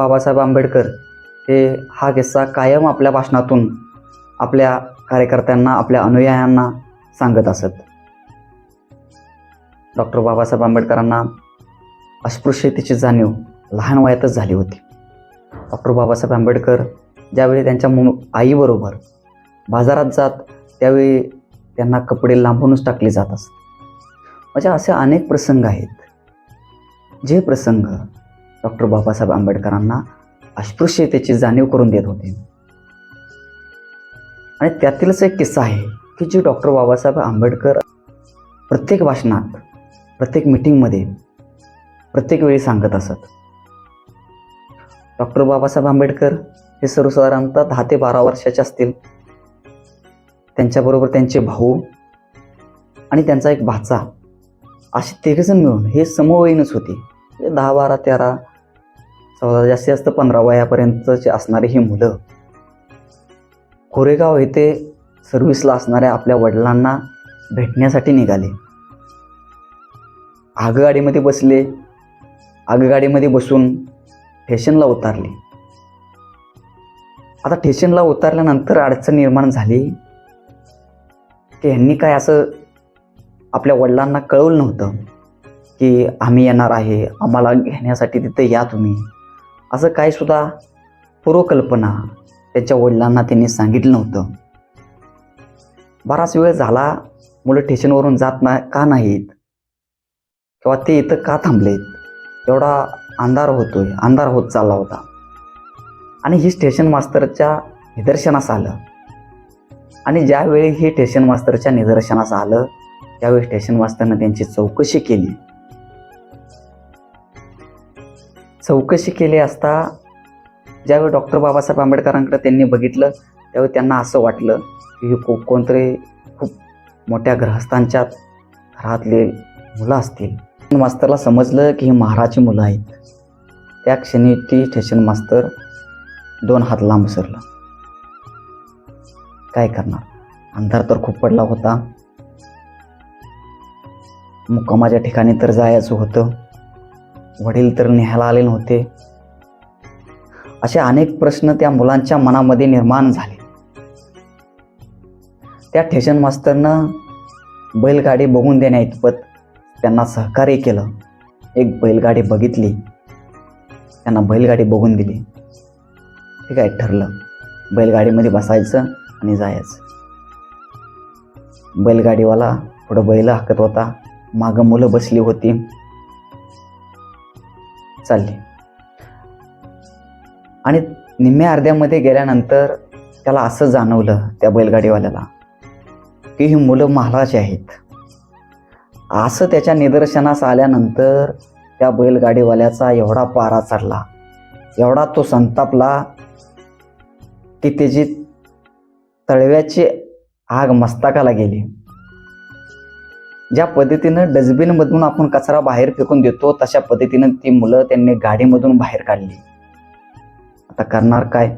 बाबासाहेब आंबेडकर हे हा किस्सा कायम आपल्या भाषणातून आपल्या कार्यकर्त्यांना आपल्या अनुयायांना सांगत असत. डॉक्टर बाबासाहेब आंबेडकरांना अस्पृश्यतेची जाणीव लहान वयातच झाली होती. डॉक्टर बाबासाहेब आंबेडकर ज्यावेळी त्यांच्या मु आईबरोबर बाजारात जात त्यावेळी त्यांना कपडे लांबूनच टाकले जात असत. म्हणजे असे अनेक प्रसंग आहेत. जे प्रसंग डॉक्टर बाबासाहेब आंबेडकरांना अस्पृश्यतेची जाणीव करून देत होते. आणि त्यातीलच एक किस्सा आहे की जी डॉक्टर बाबासाहेब आंबेडकर प्रत्येक भाषणात प्रत्येक मिटिंगमध्ये प्रत्येक वेळी सांगत असत. डॉक्टर बाबासाहेब आंबेडकर हे सर्वसाधारणतः दहा ते बारा वर्षाचे असतील. त्यांच्याबरोबर त्यांचे भाऊ आणि त्यांचा एक भाचा असे तेघजण मिळून हे समवयीनच होते. म्हणजे दहा बारा तेरा चौदा जास्तीत जास्त पंधरा वयापर्यंतचे असणारी ही मुलं. कोरेगाव येथे सर्व्हिसला असणाऱ्या आपल्या वडिलांना भेटण्यासाठी निघाले. आगगाडीमध्ये बसले. आगगाडीमध्ये बसून ठेशनला उतारले. आता ठेशनला उतरल्यानंतर अडचण निर्माण झाली की ह्यांनी काय असं आपल्या वडिलांना कळवलं नव्हतं की आम्ही येणार आहे आम्हाला घेण्यासाठी तिथे या तुम्ही. असं काय सुद्धा पूर्वकल्पना त्याच्या वडिलांना त्यांनी सांगितलं नव्हतं. बराच वेळ झाला मुलं स्टेशनवरून जात ना का नाहीत? किंवा ते इथं का थांबलेत? एवढा अंधार होतोय अंधार होत चालला होता. आणि ही स्टेशन मास्तरच्या निदर्शनास आलं. आणि ज्यावेळी हे स्टेशन मास्तरच्या निदर्शनास आलं त्यावेळी स्टेशन मास्तरनं त्यांची चौकशी केली. चौकशी केली असता ज्यावेळी डॉक्टर बाबासाहेब आंबेडकरांकडे त्यांनी बघितलं त्यावेळी त्यांना असं वाटलं की हे कोणतरी खूप मोठ्या ग्रहस्थांच्या घरातले मुलं असतील. मास्तरला समजलं की ही महाराजची मुलं आहेत. त्या क्षणी ती स्टेशन मास्तर दोन हात लांब सरलं. काय करणार? अंधार तर खूप पडला होता. मुक्कामाच्या ठिकाणी तर जायचं होतं. वडील तर न्यायला आले नव्हते असे अनेक प्रश्न त्या मुलांच्या मनामध्ये निर्माण झाले. त्या ठेशन मास्तरनं बैलगाडी बघून देण्याइतपत त्यांना सहकार्य केलं. एक बैलगाडी बघितली. त्यांना बैलगाडी बघून दिली. ठीक आहे ठरलं? बैलगाडीमध्ये बसायचं आणि जायचं. बैलगाडीवाला पुढं बैल हाकत होता. मागं मुलं बसली होती. चालली. आणि निम्म्या अर्ध्यामध्ये गेल्यानंतर त्याला असं जाणवलं त्या बैलगाडीवाल्याला की ही मुलं महाराज आहेत. असं त्याच्या निदर्शनास आल्यानंतर त्या बैलगाडीवाल्याचा एवढा पारा चढला एवढा तो संतापला की त्याची तळव्याची आग मस्तकाला गेली. ज्या पद्धतीनं डस्टबिनमधून आपण कचरा बाहेर फेकून देतो तशा पद्धतीनं ती मुलं त्यांनी गाडीमधून बाहेर काढली. आता करणार काय?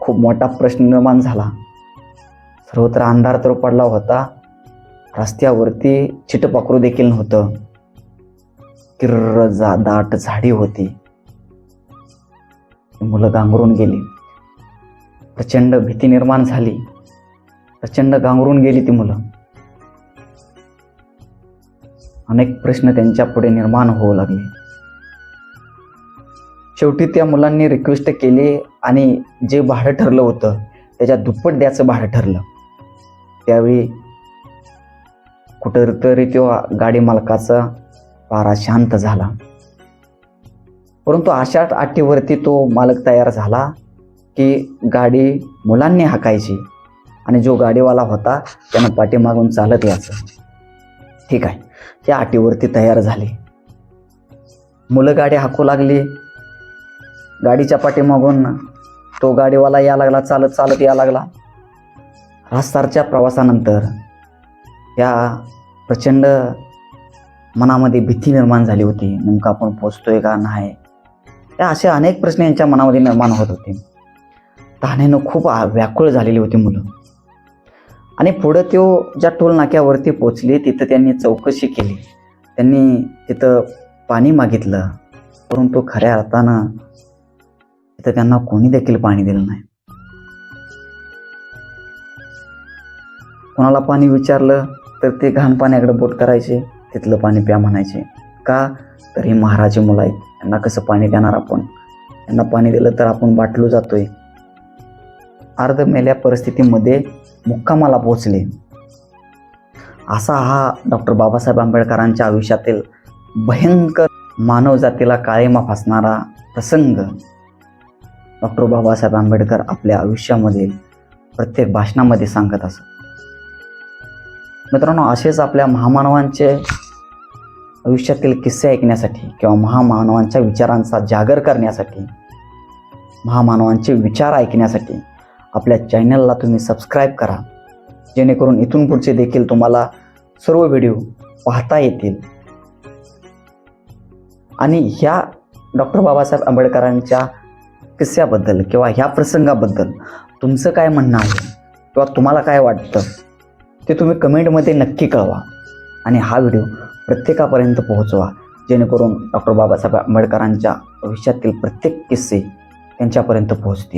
खूप मोठा प्रश्न निर्माण झाला. सर्वत्र अंधार तर पडला होता. रस्त्यावरती चिटपाखरू देखील नव्हतं. किर्र जा दाट झाडी होती. ती मुलं गांगरून गेली. प्रचंड भीती निर्माण झाली. प्रचंड गांगरून गेली ती मुलं. अनेक प्रश्न त्यांच्या पुढे निर्माण होऊ लागले. शेवटी त्या मुलांनी रिक्वेस्ट केली आणि जे भाडं ठरलं होतं त्याच्या दुप्पट द्याचं भाडं ठरलं. त्यावेळी कुठंतरी तो गाडी मालकाचा पारा शांत झाला. परंतु अशा आठीवरती तो मालक तयार झाला की गाडी मुलांनी हाकायची आणि जो गाडीवाला होता त्यानं पाठीमागून चालत यायचं. ठीक आहे. या अटीवरती तयार झाले. मुलं गाडी हाकू लागली. गाडीच्या पाठीमागून तो गाडीवाला या लागला चालत चालत या लागला. रास्तारच्या प्रवासानंतर या प्रचंड मनामध्ये भीती निर्माण झाली होती नेमकं आपण पोचतोय का नाही? या असे अनेक प्रश्न यांच्या मनामध्ये निर्माण होत होते. तहानेनं खूप व्याकुळ झालेली होती मुलं. आणि पुढं तो ज्या टोल नाक्यावरती पोचले तिथं त्यांनी चौकशी केली. त्यांनी तिथं पाणी मागितलं. परंतु खऱ्या अर्थानं तिथं त्यांना कोणी देखील पाणी दिलं नाही. कोणाला पाणी विचारलं तर ते घाण पाण्याकडे बोट करायचे तिथलं पाणी प्या म्हणायचे. का? तर ही महाराजी मुलं आहेत यांना कसं पाणी देणार आपण? यांना पाणी दिलं तर आपण बाटलो जातोय. अर्धमेल्या परिस्थितीमध्ये मुक्कामाला पोचले असा हा डॉक्टर बाबासाहेब आंबेडकरांच्या आयुष्यातील भयंकर मानवजातीला काळेमा फासणारा प्रसंग. डॉक्टर बाबासाहेब आंबेडकर आपल्या आयुष्यामध्ये प्रत्येक भाषणामध्ये सांगत असत. मित्रांनो असेच आपल्या महामानवांचे आयुष्यातील किस्से ऐकण्यासाठी किंवा महामानवांच्या विचारांचा जागर करण्यासाठी महामानवांचे विचार ऐकण्यासाठी आपल्या चॅनलला तुम्ही सबस्क्राईब करा. जेणेकरून इथून पुढचे देखील तुम्हाला सर्व व्हिडिओ पाहता येतील. आणि ह्या डॉक्टर बाबासाहेब आंबेडकरांच्या किस्स्याबद्दल किंवा ह्या प्रसंगाबद्दल तुमचं काय म्हणणं आहे? किंवा तुम्हाला काय वाटतं? ते तुम्ही कमेंटमध्ये नक्की कळवा. आणि हा व्हिडिओ प्रत्येकापर्यंत पोहोचवा. जेणेकरून डॉक्टर बाबासाहेब आंबेडकरांच्या भविष्यातील प्रत्येक किस्से त्यांच्यापर्यंत पोहोचतील.